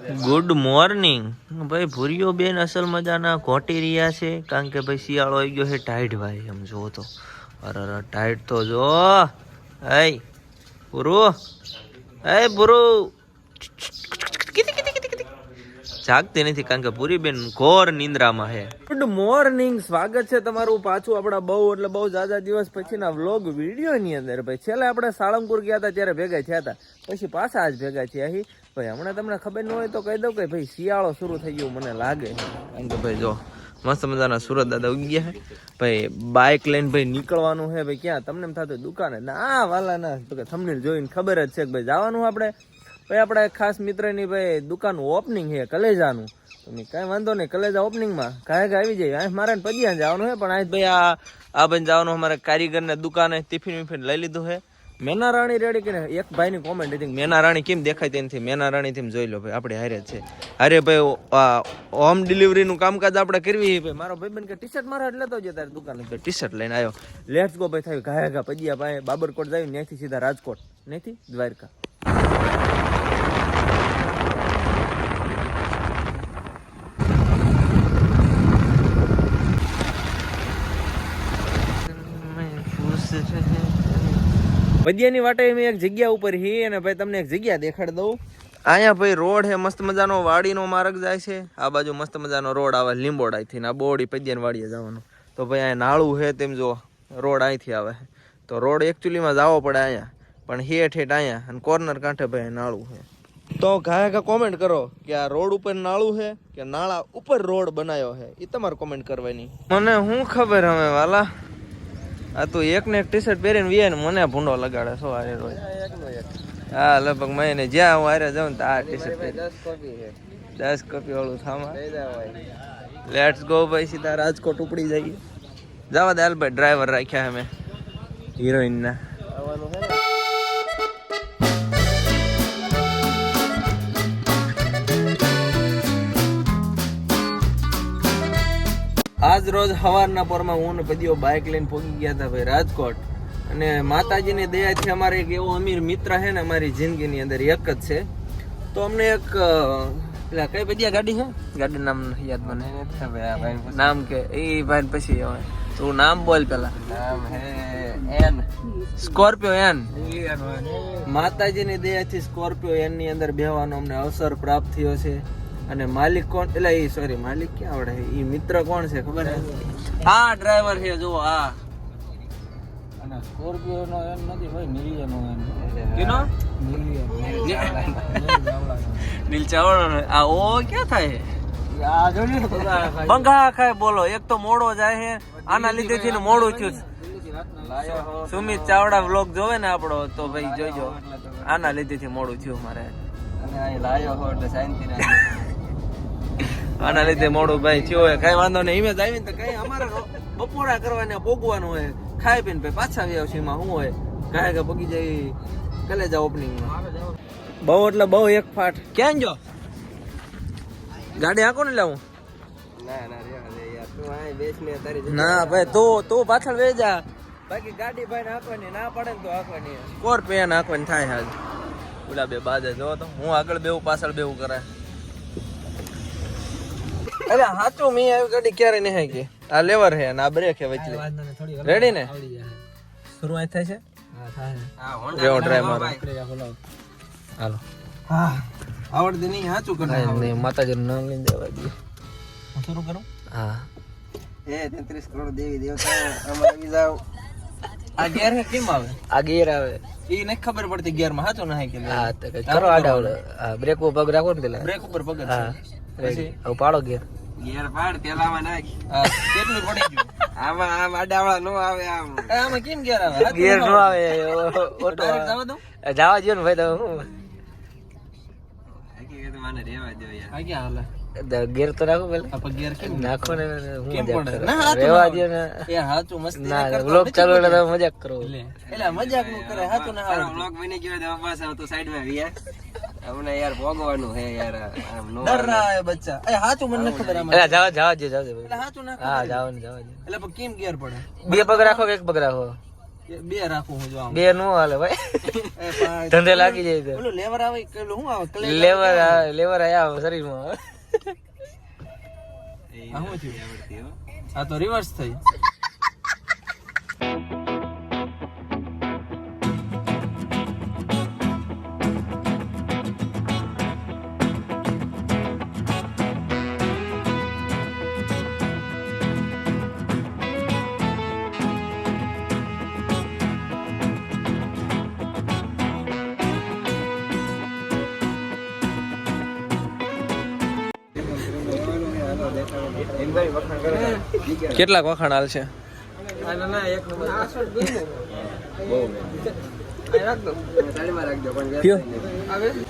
Good morning ભાઈ, ભૂરીઓ બેન અસલ મજાના ઘોટી રહ્યા છે, કારણ કે ભાઈ શિયાળો આવી ગયો છે ટાઈટ ભાઈ એમ જો તો. અરે અરે ટાઈટ તો જો એ ભૂરુ એ ભૂરુ જાગતી નથી, કારણ કે પૂરી બેન ઘોર નિંદ્રામાં છે. ગુડ મોર્નિંગ સ્વાગત છે તમારું પાછું આપણા બહુ, એટલે બહુ જાજા દિવસ પછીના વ્લોગ વીડિયો ની અંદર. ભાઈ, છેલ્લે આપણે સાળંગપુર ગયા હતા, ત્યારે ભેગા થયા હતા. પછી પાછા આજ ભેગા થયા અહીં ભાઈ હમણાં તમને ખબર ન હોય તો કહી દઉં કે ભાઈ શિયાળો શરૂ થઈ ગયો મને લાગે. કારણ કે ભાઈ જો, મસ્ત મજાના સુરત દાદા ઉગી ગયા ભાઈ બાઇક લઈને ભાઈ નીકળવાનું છે ભાઈ ક્યાં? તમને એમ થતું દુકાને? ના વાલા ના તો કે તમને જોઈને ખબર જ છે કે ભાઈ જવાનું આપણે. ભાઈ આપણે ખાસ મિત્રની ભાઈ દુકાનનું ઓપનિંગ છે, કલેજાનું. તો મેં કાંઈ વાંધો નહીં, કલેજા ઓપનિંગમાં કાંઈ આવી જાય. અહીં મારે ને પદિયા જવાનું છે, પણ આજ ભાઈ આ આ ભાઈ જવાનું અમારે કારીગરને દુકાને ટિફિન વિફિન લઈ લીધું છે. મેના રાણી રેડી કરીને એક ભાઈની કોમેન્ટ હતી મેના રાણી કેમ દેખાય તેનથી? મેના રાણી થી જોઈ લો ભાઈ, આપણે હારે છે. અરે ભાઈ હોમ ડિલિવરીનું કામકાજ આપણે કરવી ભાઈ. મારો ભાઈ ભાઈબંધ કે ટી શર્ટ મારા એટલે તો જ તારે દુકાને. ટી શર્ટ લઈને આવ્યો લેટ્સ ગો ભાઈ, થયું ઘાયા ઘા પજિયા પાસે બાબરકોટ જાય ત્યાંથી સીધા રાજકોટ. ત્યાંથી દ્વારકા. વડિયાની વાટે મેં એક જગ્યા ઉપર હી અને ભાઈ તમને એક જગ્યા દેખાડી દઉં. અહીંયા ભાઈ રોડ હે મસ્ત મજાનો વાડીનો માર્ગ જાય છે. આ બાજુ મસ્ત મજાનો રોડ આવે લીંબોડાથી આ બોડી પદ્યાની વાડીએ જવાનું. તો ભાઈ અહીંયા નાળું છે તેમ જો રોડ અહીંથી આવે તો રોડ એકચ્યુઅલીમાં જવો પડે અહીંયા પણ હેઠ હેઠ અહીંયા અને કોર્નર કાંઠે ભાઈ નાળું છે તો ઘાય કોમેન્ટ કરો કે આ રોડ ઉપર નાળું છે કે નાળા ઉપર રોડ બનાવ્યો છે એ તમારે કોમેન્ટ કરવાની. મને શું ખબર હવે વાલા? આ તું એક ને એક ટી શર્ટ પહેરીને ને મને ભૂંડો લગાડે છો આરે રોજ. હા, લગભગ મહિને જ્યાં હું આરે જાઉં તો આ ટી શર્ટ દસ કોપી વાળું થામા. લેટ્સ ગો ભાઈ, સીધા રાજકોટ ઉપડી જઈએ. જવા દે હાલ ભાઈ ડ્રાઈવર રાખ્યા અમે. હિરોઈન ના. રોજ સવારના પોરમાં હું ને પદીઓ બાઇક લઈને પહોંચી ગયા હતા ભાઈ રાજકોટ. અને માતાજીની દયાથી અમારે એક એવો અમીર મિત્ર છે ને અમારી જિંદગીની અંદર એક જ છે. તો અમને એક પેલા કઈ પદિયા ગાડી છે? ગાડી નામ યાદ મને. નામ કે એ ભાઈ પછી તું નામ બોલ પેલા. નામ હે એન. Scorpio N. માતાજીની દયાથી સ્કોર્પિયો એનની અંદર બેહવાનો અમને અવસર પ્રાપ્ત થયો છે. અને માલિક કોણ? એટલે એ સોરી માલિક ક્યાં આવડે? એ મિત્ર કોણ છે? ખબર છે? હા ડ્રાઈવર છે. જો હા. અને સ્કોર્પિયો નો એમ નથી ભાઈ મિલિયન નો એમ. કેનો? નીલ ચાવડો આ ઓ ક્યાં થાય? આ બંગા ખાય બોલો એક તો મોડો જાય છે આના લીધે થી ને મોડું થયું. સુમિત ચાવડા વ્લોગ જોવે ને આપણો તો ભાઈ જોઈજો. આના લીધે થી મોડું થયું મારે. આના લીધે મોડું ભાઈ થયો હોય કઈ વાંધો નહીં. ઇમેજ આવી ને તો કઈ અમારે બપોરા કરવાને ભોગવાનું હોય. ખાઈ પીને પછી પાછા આવી આવશે એમાં શું હોય. કાંઈ કે જાય કલેજા ઓપનિંગ બહુ એટલે બહુ એક ફાટ. ક્યાં જો ગાડી હાકો ને લાવું? ના ભાઈ તું તું પાછળ વેજા બાકી ગાડી ભાઈ નાખવાની ના પડે ને તો હાંકવાની. સ્કોર્પિયો નાખવાની થાય હાલ. ઓલા બે બાજે જો તો હું આગળ બેવું પાછળ બેવું કરે અરે હાચું મેં આવી ગાડી ક્યારે નહીં કે આ લેવર હે અને આ બ્રેક હે થોડી રેડી ને? શરૂઆત થાય છે? હા થાય રેવો ટ્રાય મારો હાલો. હા આવડતી નહીં હાચું કરે માતાજી નામ લઈને દેવા દઈએ શરૂ કરું? હા. એ તેત્રીસ કરોડ દેવી દેવતા અમારે વિઝા આ ગેર હે કેમ આવે? આ ગેર આવે. એ નઈ ખબર પડતી ગેરમાં હાચું ના કે હા તો કરો આડા બ્રેક ઉપર પગ રાખો ને પેલા. બ્રેક ઉપર પગ હા રેડી હવે પાડો ગિયર ગેર પાડ પેલામાં નાખ કેટલું પડી ગયું? આમાં આમ આડાવાળા નો આવે આમ. આમાં કેમ ગેર આવે? હાચું નો આવે. ઓટો જવા દો. ને ભાઈ તો હું? હકીકત મને રેવા દો યાર. આ ક્યાં હાલે? ગેર તો રાખો પેલા. ગેર નાખો ને હું કેમ મજાક પડે? કરું. ના, હાચું રહેવા ના દ્યો ને. એ હાચું મસ્તી ના વ્લોગ ચાલુ એટલે તમે મજાક કરો. એટલે મજાકનું કરે હાચું ના તારો બની ગયો તો બસ તો સાઈડમાં વ્યા. અમને યાર ભોગવાનું હે યાર આમ નો ડર રહા હે બચ્ચા. એ હાચું મને નથી ખબર આમાં. એટલે જવા જવા જે જવા એટલે હાચું ના હા જાવ ને જવા એટલે પણ કેમ ગેર પડે? બે પગ રાખો કે એક પગ રાખો? બે રાખું હું જો આમ. બે નો હાલે ભાઈ. ધંધે લાગી જાય તો ઓલું લેવર આવે કે ઓલું શું આવે? લેવર આ- લેવર આયા શરીરમાં. આ શું થયું? આ તો રિવર્સ થઈ. કેટલાક વખાણ હાલ છે?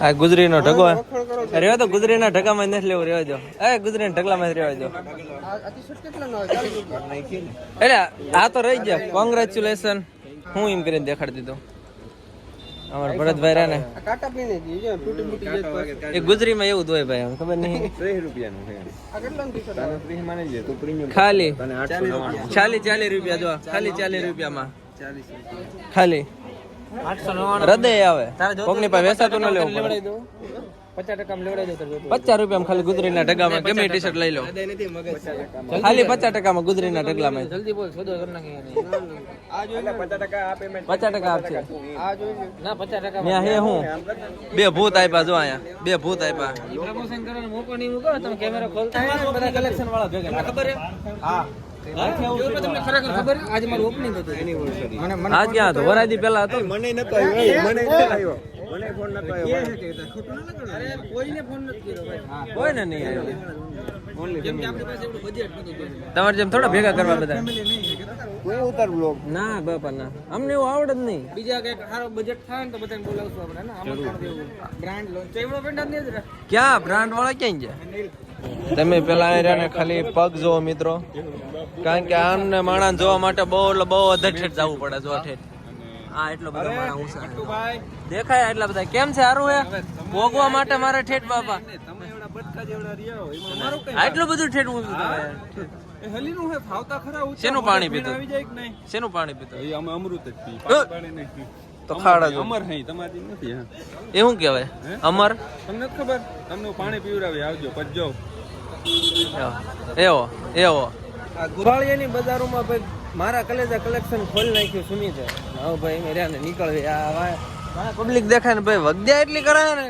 આ ગુજરી નો ઢગો રેવા દો ગુજરી ના ઢગામાં માં નથી લેવું રેવા દો. એ ગુજરી ના ઢગલામાં જ રેવા દો. એટલે આ તો રહી ગયા. કોંગ્રેચ્યુલેશન હું એમ કરીને દેખાડી દીધું. અમારા ભરતભાઈ રહે ને. એ ગુજરીમાં એવું દોય ભાઈ ખબર નહીં. ખાલી. ચાલી ચાલી રૂપિયા જો ખાલી ચાલી રૂપિયામાં. ખાલી. હૃદય આવે. કોકની પાસે વેસાતું ન લેવું પડે. પચાસ રૂપિયામાં ખાલી ગુજરીના ઢગામાં ગમે ટી શર્ટ લઈ લો. ખાલી પચાસ ટકામાં ગુજરીના ઢગલામાં. જલ્દી બોલ સોદો પચાસ ટકા આપશે ના પચાસ ટકા ત્યાં હે હું. બે ભૂત આપ્યા જો અહીંયા. બે ભૂત આપ્યા પ્રમોશન કરવાનો મોકો નહીં મૂકો તમે કેમેરા ખોલતા બધા કલેક્શન વાળા ભેગા. ખબર હા. તમને ખરેખર ખબર છે? આજે હતો ઓપનિંગ હતું. મને મને આ ક્યાં હતો? મને નતો કોઈને ફોન નથી કર્યો ભાઈ. કોઈ ને નહીં આવ્યો. કેમ કે આપણી પાસે એટલું બજેટ નતું તમારે જેમ થોડા ભેગા કરવા બધા. ના બાપા ના. અમને એવું આવડે જ નહીં. બીજા કંઈક સારો બજેટ થાય ને તો બધાને બોલાવશું આપણે ને? દેવું બ્રાન્ડ લોન્ચ ચેવડો પેન્ટ જ નહીં જ રહે. ક્યાં? બ્રાન્ડ વાળા ક્યાં ગયા? તમે પેલા આયરાને ખાલી પગ જોવો મિત્રો. કારણ કે આમને માણસ જોવા માટે બહુ એટલે બહુ અધર ઠેઠ જવું પડે જો ઠેઠ હા એટલો બધો મારા છે. દેખાય એટલા બધા. કેમ છે સારું હે? ભોગવા માટે મારે ઠેઠ બાપા. આટલું બધું ઠેઠ ઊંચું તમે શેનું પાણી પીતો શેનું પાણી પીતો અમે અમૃત જ પી પાણી નહીં તો ખાડા જો અમર હઈ તમારી નથી હા. એ શું કહેવાય? અમર? તમને ખબર? તમને પાણી પીવડાવી આવજો પજજો. એવો એવો. આ ગુરાળિયાની બજારોમાં ભાઈ મારા કલેજા કલેક્શન ખોલી નાખ્યું, સુમી છે હવે ભાઈ મેં ને નીકળવી આ પબ્લિક દેખાય ને ભાઈ વગ્યા એટલી કરાવે ને.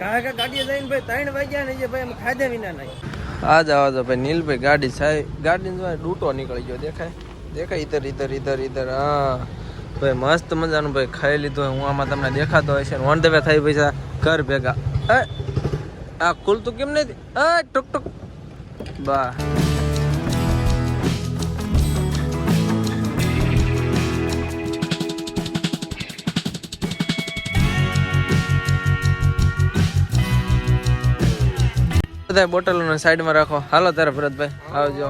કાકા ગાડીએ જઈને ભાઈ ત્રણ વાગ્યા ને જે ભાઈ એમ ખાધા વિના નહીં. આ જાવ તો ભાઈ, નીલભાઈ ગાડી સાહેબ ગાડી ડૂટો નીકળી ગયો, દેખાય? દેખાય ઈધર ઈધર ઇધર ઈધર હા. ભાઈ, મસ્ત મજાનું ભાઈ, ખાઈ લીધું હું આમાં તમને દેખાતો હોય છે ઓન ધ વે થઈ પૈસા, ઘર ભેગા. આ ખુલતું કેમ નથી? ટુક ટુક. બા. બધા બોટલોને સાઈડમાં રાખો. હાલો તારે ભરતભાઈ આવજો.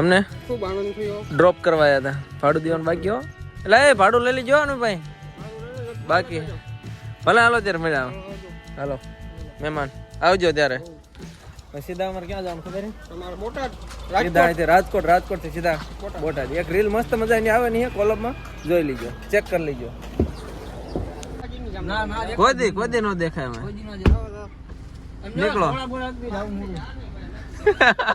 અમને? ખૂબ આનંદ થયો. ડ્રોપ કરવા આવ્યા હતા ભાડું દેવાનું બાકી હો. એટલે એ ભાડું લઈ લેજો ને ભાઈ. બાકી. ભલે હાલો ત્યારે મળ્યા હાલો મહેમાન આવજો ત્યારે. સીધા અમારે ક્યાં જવાનું ખબર બોટાદ સીધા અહીંથી રાજકોટ રાજકોટથી સીધા બોટાદ. એક રીલ મસ્ત મજાની આવે ને કોલમમાં જોઈ લીજો. ચેક કરી લીજો. કોઈ દી કોઈ દી નો દેખાય. નીકળો.